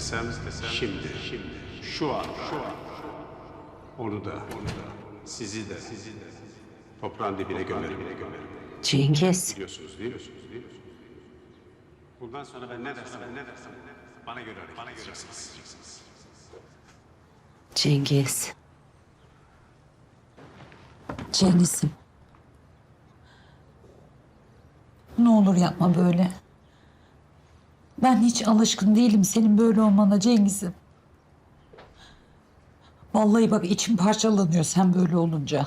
istesem, şimdi, şimdi, şu an, şu an. Onu da, onu da, sizi de, sizi de toprağın dibine gömerim, dibine gömerim. Cengiz. Biliyorsunuz değil mi? Bundan sonra ben ne dersem, ben ne dersem bana göre hareket bana edeceksiniz. Cengiz. Cengiz'im. Ne olur yapma böyle. Ben hiç alışkın değilim senin böyle olmana Cengiz'im. Vallahi bak içim parçalanıyor sen böyle olunca.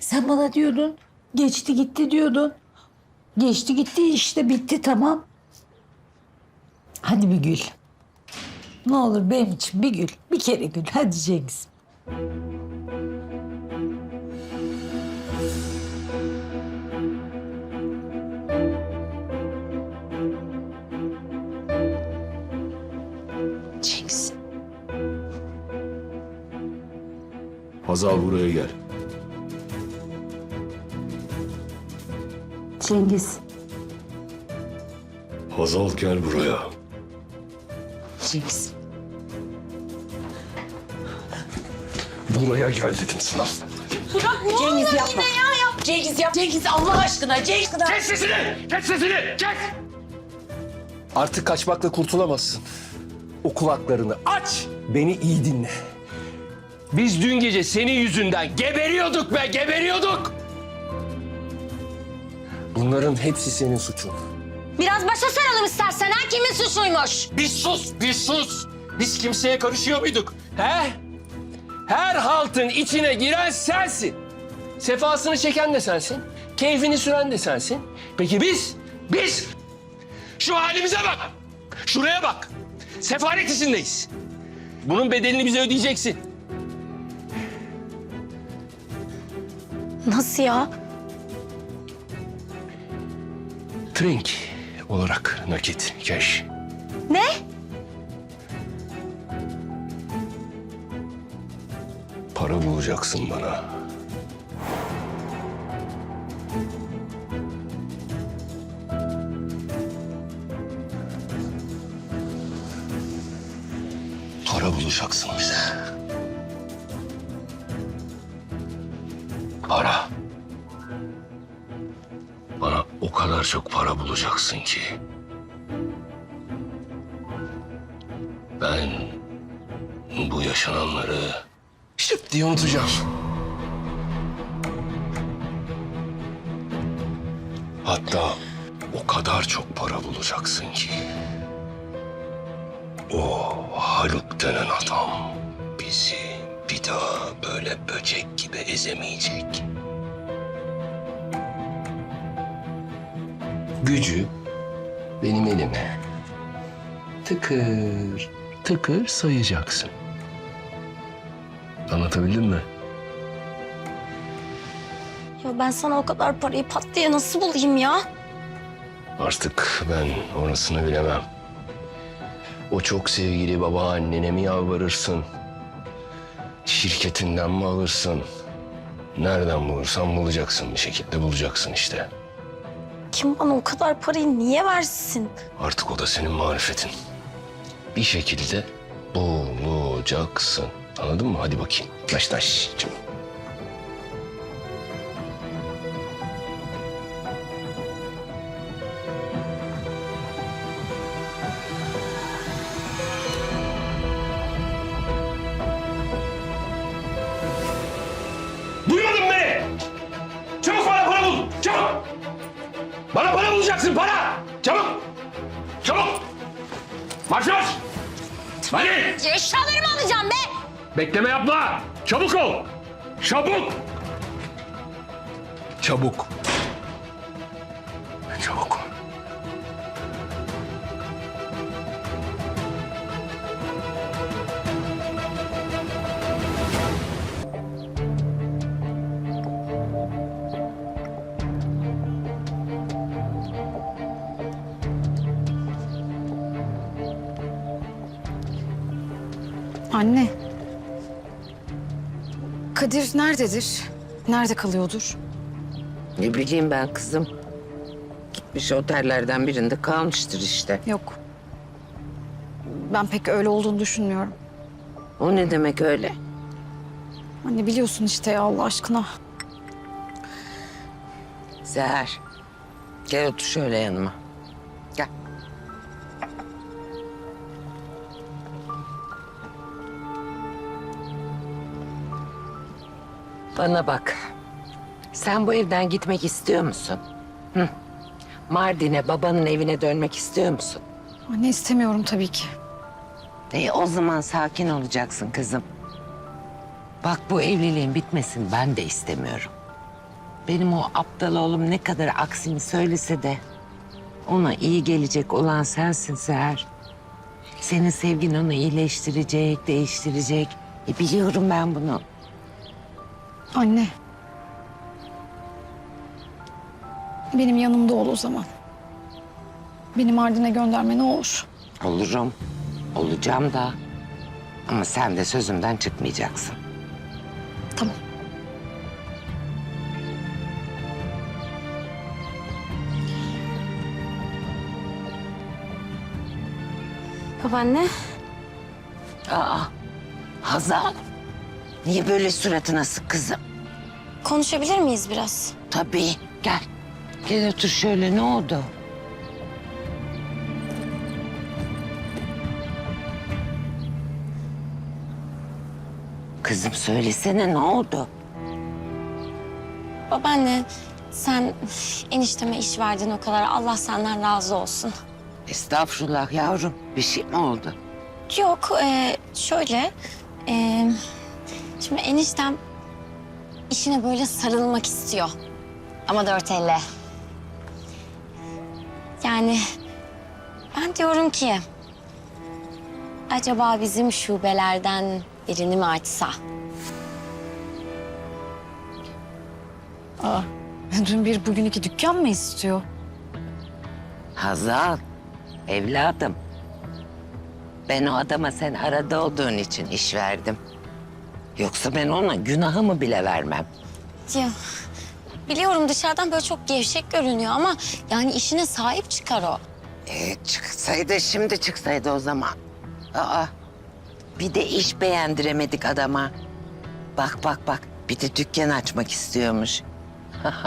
Sen bana diyordun, geçti gitti diyordun. Geçti gitti işte bitti tamam. Hadi bir gül. Ne olur benim için bir gül, bir kere gül. Hadi Cengiz. Hazal buraya gel. Cengiz. Hazal gel buraya. Cengiz. Buraya gel dedim sana. Cengiz yapma. Cengiz yap. Cengiz Allah aşkına. Cengiz. Kes sesini! Kes sesini! Kes! Artık kaçmakla kurtulamazsın. O kulaklarını aç! Beni iyi dinle. Biz dün gece senin yüzünden geberiyorduk be, geberiyorduk! Bunların hepsi senin suçun. Biraz başa saralım istersen ha kimin suçuymuş? Bir sus, bir sus! Biz kimseye karışıyor muyduk? He? Her haltın içine giren sensin. Sefasını çeken de sensin. Keyfini süren de sensin. Peki biz? Biz? Şu halimize bak. Şuraya bak. Sefalet içindeyiz. Bunun bedelini bize ödeyeceksin. Nasıl ya? Trink olarak nakit, cash. Ne? Para bulacaksın bana. Para bulacaksın bize. Para. Bana o kadar çok para bulacaksın ki. Ben bu yaşananları şıp diye unutacağım. Hatta o kadar çok para bulacaksın ki... ...o Haluk denen adam bizi bir daha böyle böcek ezemeyecek. Gücü benim elime tıkır tıkır sayacaksın. Anlatabildim mi? Ya ben sana o kadar parayı pat diye nasıl bulayım ya? Artık ben orasını bilemem. O çok sevgili babaannene mi yalvarırsın? Şirketinden mi alırsın? Nereden bulursan bulacaksın bir şekilde bulacaksın işte. Kim bana o kadar parayı niye versin? Artık o da senin marifetin. Bir şekilde bulacaksın. Anladın mı? Hadi bakayım. Taş taş. Çabuk. Para! Çabuk! Çabuk! Marş marş! Hadi! Eşyalarımı alacağım be! Bekleme yapma! Çabuk ol! Çabuk. Çabuk. Anne. Kadir nerededir? Nerede kalıyordur? Ne bileyim ben kızım. Gitmiş otellerden birinde kalmıştır işte. Yok. Ben pek öyle olduğunu düşünmüyorum. O ne demek öyle? Anne biliyorsun işte ya Allah aşkına. Seher. Gel otur şöyle yanıma. Bana bak. Sen bu evden gitmek istiyor musun? Hı? Mardin'e, babanın evine dönmek istiyor musun? Anne istemiyorum tabii ki. E o zaman sakin olacaksın kızım. Bak bu evliliğin bitmesini ben de istemiyorum. Benim o aptal oğlum ne kadar aksini söylese de... ...ona iyi gelecek olan sensin Seher. Senin sevgin onu iyileştirecek, değiştirecek. E biliyorum ben bunu. Anne. Benim yanımda ol o zaman. Beni Mardin'e gönderme ne olur. Olurum, olacağım da. Ama sen de sözümden çıkmayacaksın. Tamam. Babaanne. Aa, Hazal. Niye böyle suratına sık kızım? Konuşabilir miyiz biraz? Tabii, gel. Gel otur şöyle, ne oldu? Kızım söylesene ne oldu? Babaanne sen enişteme iş verdin o kadar. Allah senden razı olsun. Estağfurullah yavrum. Bir şey mi oldu? Yok e, şöyle. e, şimdi eniştem işine böyle sarılmak istiyor. Ama dört elle. Yani ben diyorum ki... Acaba bizim şubelerden birini mi açsa? Dün bir bugün iki dükkan mı istiyor? Hazal, evladım. Ben o adama sen arada olduğun için iş verdim. Yoksa ben ona günahımı bile vermem. Ya, biliyorum dışarıdan böyle çok gevşek görünüyor ama yani işine sahip çıkar o. E, çıksaydı şimdi çıksaydı o zaman. Aa, bir de iş beğendiremedik adama. Bak bak bak bir de dükkan açmak istiyormuş.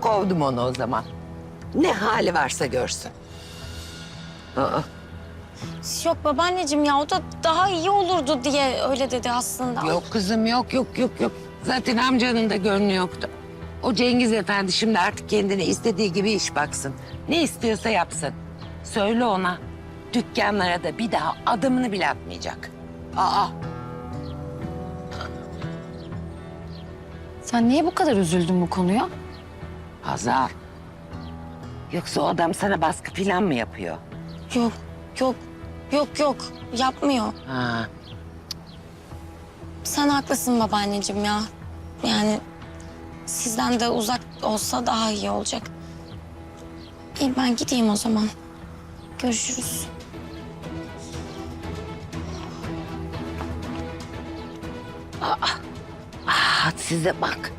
Kovdum onu o zaman. Ne hali varsa görsün. Aa, Yok babaanneciğim ya o da daha iyi olurdu diye öyle dedi aslında. yok kızım yok yok yok yok. Zaten amcanın da gönlü yoktu. O Cengiz Efendi şimdi artık kendine istediği gibi iş baksın. Ne istiyorsa yapsın. Söyle ona dükkanlara da bir daha adımını bile atmayacak. Aa Sen niye bu kadar üzüldün bu konuya? Hazal. Yoksa o adam sana baskı falan mı yapıyor? Yok yok yok yok yapmıyor. Ha, Sen haklısın babaanneciğim ya. Yani sizden de uzak olsa daha iyi olacak. İyi ben gideyim o zaman. Görüşürüz. hadi size bak.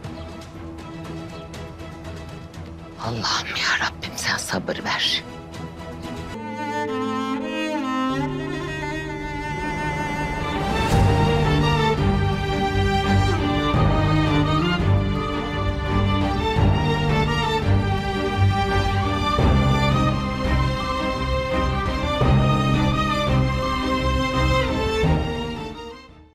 Allah'ım ya Rabbim sen sabır ver.